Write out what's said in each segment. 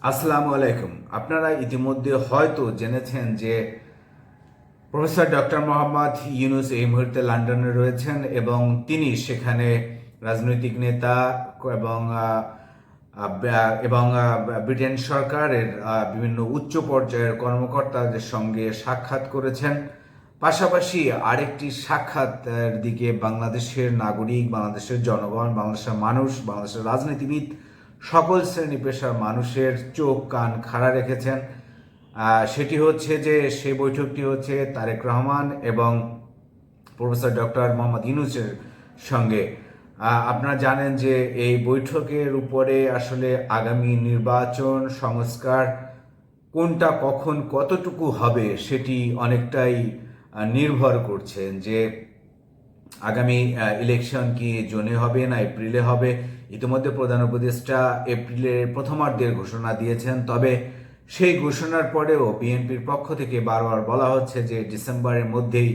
আসসালামু আলাইকুম। আপনারা ইতিমধ্যে হয়তো জেনেছেন যে প্রফেসর ডক্টর মোহাম্মদ ইউনুস এই মুহূর্তে লন্ডনে রয়েছেন এবং তিনি সেখানে রাজনৈতিক নেতা এবং এবং ব্রিটেন সরকারের বিভিন্ন উচ্চ পর্যায়ের কর্মকর্তাদের সঙ্গে সাক্ষাৎ করেছেন। পাশাপাশি আরেকটি সাক্ষাতের দিকে বাংলাদেশের নাগরিক, বাংলাদেশের জনগণ, বাংলাদেশের মানুষ, বাংলাদেশের রাজনীতিবিদ সকল শ্রেণি পেশার মানুষের চোখ, কান খাড়া রেখেছেন। সেটি হচ্ছে যে সেই বৈঠকটি হচ্ছে তারেক রহমান এবং প্রফেসর ডক্টর মোহাম্মদ ইউনুসের সঙ্গে। আপনারা জানেন যে এই বৈঠকের উপরে আসলে আগামী নির্বাচন সংস্কার কোনটা, কখন, কতটুকু হবে সেটি অনেকটাই নির্ভর করছে যে আগামী ইলেকশন কি জুনে হবে না এপ্রিলে হবে। ইতিমধ্যে প্রধান উপদেষ্টা এপ্রিলের প্রথমার্ধের ঘোষণা দিয়েছেন, তবে সেই ঘোষণার পরেও বিএনপির পক্ষ থেকে বারবার বলা হচ্ছে যে ডিসেম্বরের মধ্যেই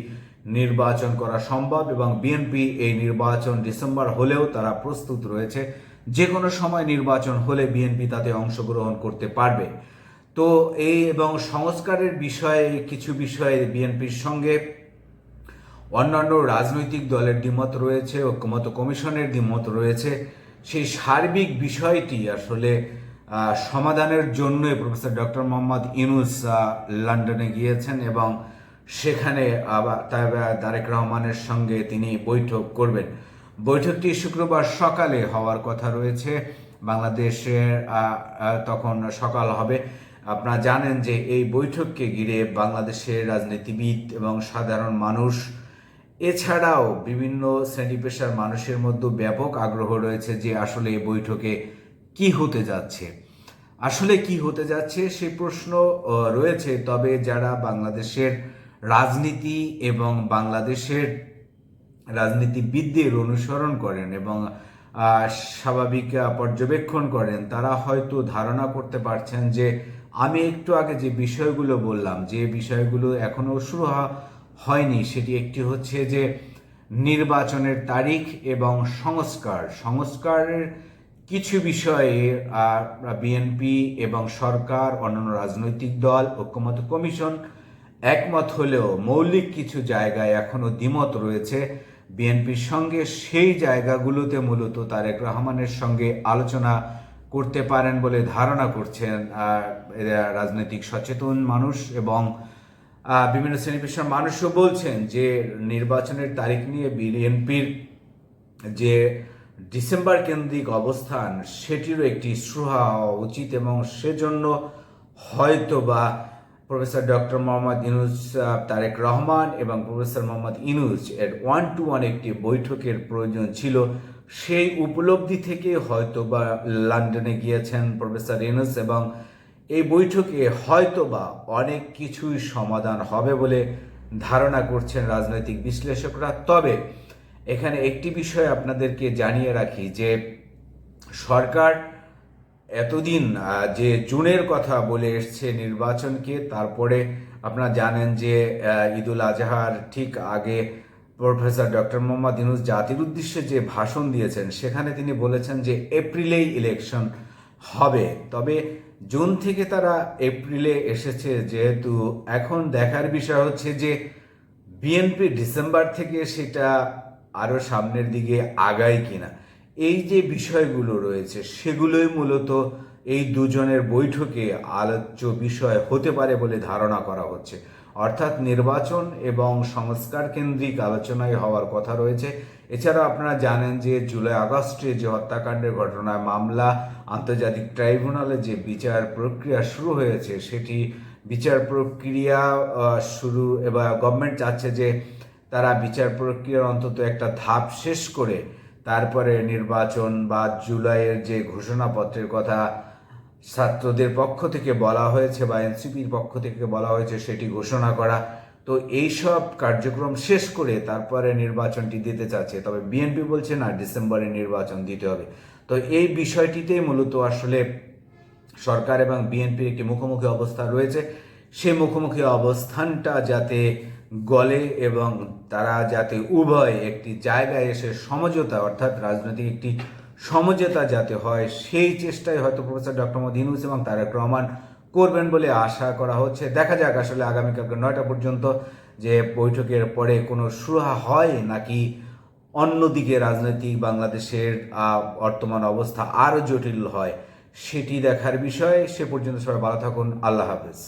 নির্বাচন করা সম্ভব এবং বিএনপি এই নির্বাচন ডিসেম্বর হলেও তারা প্রস্তুত রয়েছে। যে কোনো সময় নির্বাচন হলে বিএনপি তাতে অংশগ্রহণ করতে পারবে। তো এই এবং সংস্কারের বিষয়ে কিছু বিষয়ে বিএনপির সঙ্গে অন্যান্য রাজনৈতিক দলের দ্বিমত রয়েছে, ঐক্যমত কমিশনের দ্বিমত রয়েছে। সেই সার্বিক বিষয়টি আসলে সমাধানের জন্যই প্রফেসর ডক্টর মোহাম্মদ ইউনুস লন্ডনে গিয়েছেন এবং সেখানে তারেক রহমানের সঙ্গে তিনি বৈঠক করবেন। বৈঠকটি শুক্রবার সকালে হওয়ার কথা রয়েছে। বাংলাদেশের তখন সকাল হবে। আপনারা জানেন যে এই বৈঠককে ঘিরে বাংলাদেশের রাজনীতিবিদ এবং সাধারণ মানুষ এছাড়াও বিভিন্ন শ্রেণি পেশার মানুষের মধ্যে ব্যাপক আগ্রহ রয়েছে যে আসলে এই বৈঠকে কি হতে যাচ্ছে। আসলে কি হতে যাচ্ছে সেই প্রশ্ন রয়েছে, তবে যারা বাংলাদেশের রাজনীতি এবং বাংলাদেশের রাজনীতিবিদদের অনুসরণ করেন এবং স্বাভাবিক পর্যবেক্ষণ করেন, তারা হয়তো ধারণা করতে পারছেন যে আমি একটু আগে যে বিষয়গুলো বললাম, যে বিষয়গুলো এখনও শুরু হ- হয়নি। সেটি একটি হচ্ছে যে নির্বাচনের তারিখ এবং সংস্কার। সংস্কারের কিছু বিষয়ে বিএনপি এবং সরকার, অন্যান্য রাজনৈতিক দল ঐক্যমত কমিশন একমত হলেও মৌলিক কিছু জায়গায় এখনও দ্বিমত রয়েছে। বিএনপির সঙ্গে সেই জায়গাগুলোতে মূলত তারেক রহমানের সঙ্গে আলোচনা করতে পারেন বলে ধারণা করছেন রাজনৈতিক সচেতন মানুষ এবং বিভিন্ন শ্রেণি পেশার মানুষও বলছেন যে নির্বাচনের তারিখ নিয়ে বিএনপির যে ডিসেম্বর কেন্দ্রিক অবস্থান, সেটিরও একটি সুহা উচিত এবং সেজন্য হয়তো বা প্রফেসর ডক্টর মোহাম্মদ ইনুস তারেক রহমান এবং প্রফেসর মোহাম্মদ ইনুস এর ওয়ান টু ওয়ান একটি বৈঠকের প্রয়োজন ছিল। সেই উপলব্ধি থেকে হয়তো বা লন্ডনে গিয়েছেন প্রফেসর ইনুস এবং এই বৈঠকে হয়তো বা অনেক কিছুই সমাধান হবে বলে ধারণা করছেন রাজনৈতিক বিশ্লেষকরা। তবে এখানে একটি বিষয় আপনাদেরকে জানিয়ে রাখি যে সরকার এতদিন যে জুনের কথা বলে এসছে নির্বাচনকে, তারপরে আপনারা জানেন যে ঈদুল আজহার ঠিক আগে প্রফেসর ডক্টর মোহাম্মদ ইউনুস জাতির উদ্দেশ্যে যে ভাষণ দিয়েছেন, সেখানে তিনি বলেছেন যে এপ্রিলেই ইলেকশন হবে। তবে জুন থেকে তারা এপ্রিলে এসেছে, যেহেতু এখন দেখার বিষয় হচ্ছে যে বিএনপি ডিসেম্বর থেকে সেটা আরও সামনের দিকে আগায় কিনা। এই যে বিষয়গুলো রয়েছে, সেগুলোই মূলত এই দুজনের বৈঠকে আলোচ্য বিষয় হতে পারে বলে ধারণা করা হচ্ছে। অর্থাৎ নির্বাচন এবং সংস্কার কেন্দ্রিক আলোচনায় হওয়ার কথা রয়েছে। এছাড়াও আপনারা জানেন যে জুলাই আগস্টে যে হত্যাকাণ্ডের ঘটনায় মামলা, আন্তর্জাতিক ট্রাইব্যুনালে যে বিচার প্রক্রিয়া শুরু হয়েছে, সেটি বিচার প্রক্রিয়া শুরু, এবার গভর্নমেন্ট চাচ্ছে যে তারা বিচার প্রক্রিয়ার অন্তত একটা ধাপ শেষ করে তারপরে নির্বাচন বা জুলাইয়ের যে ঘোষণাপত্রের কথা ছাত্রদের পক্ষ থেকে বলা হয়েছে বা এনসিপির পক্ষ থেকে বলা হয়েছে সেটি ঘোষণা করা। তো এই সব কার্যক্রম শেষ করে তারপরে নির্বাচনটি দিতে চাচ্ছে। তবে বিএনপি বলছে, না, ডিসেম্বরে নির্বাচন দিতে হবে। তো এই বিষয়টিতেই মূলত আসলে সরকার এবং বিএনপির একটি মুখোমুখি অবস্থা রয়েছে। সেই মুখোমুখি অবস্থানটা যাতে গলে এবং তারা যাতে উভয় একটি জায়গায় এসে সমঝোতা, অর্থাৎ রাজনৈতিক একটি সমঝোতা যাতে হয়, সেই চেষ্টাই হয়তো প্রফেসর ডক্টর মোহাম্মদ ইউনুস এবং তারেক রহমান করবেন বলে আশা করা হচ্ছে। দেখা যাক আসলে আগামীকালকে নয়টা পর্যন্ত যে বৈঠকের পরে কোনো সুরাহা হয় নাকি অন্যদিকে রাজনৈতিক বাংলাদেশের বর্তমান অবস্থা আরও জটিল হয়, সেটি দেখার বিষয়। সে পর্যন্ত সবাই ভালো থাকুন। আল্লাহ হাফেজ।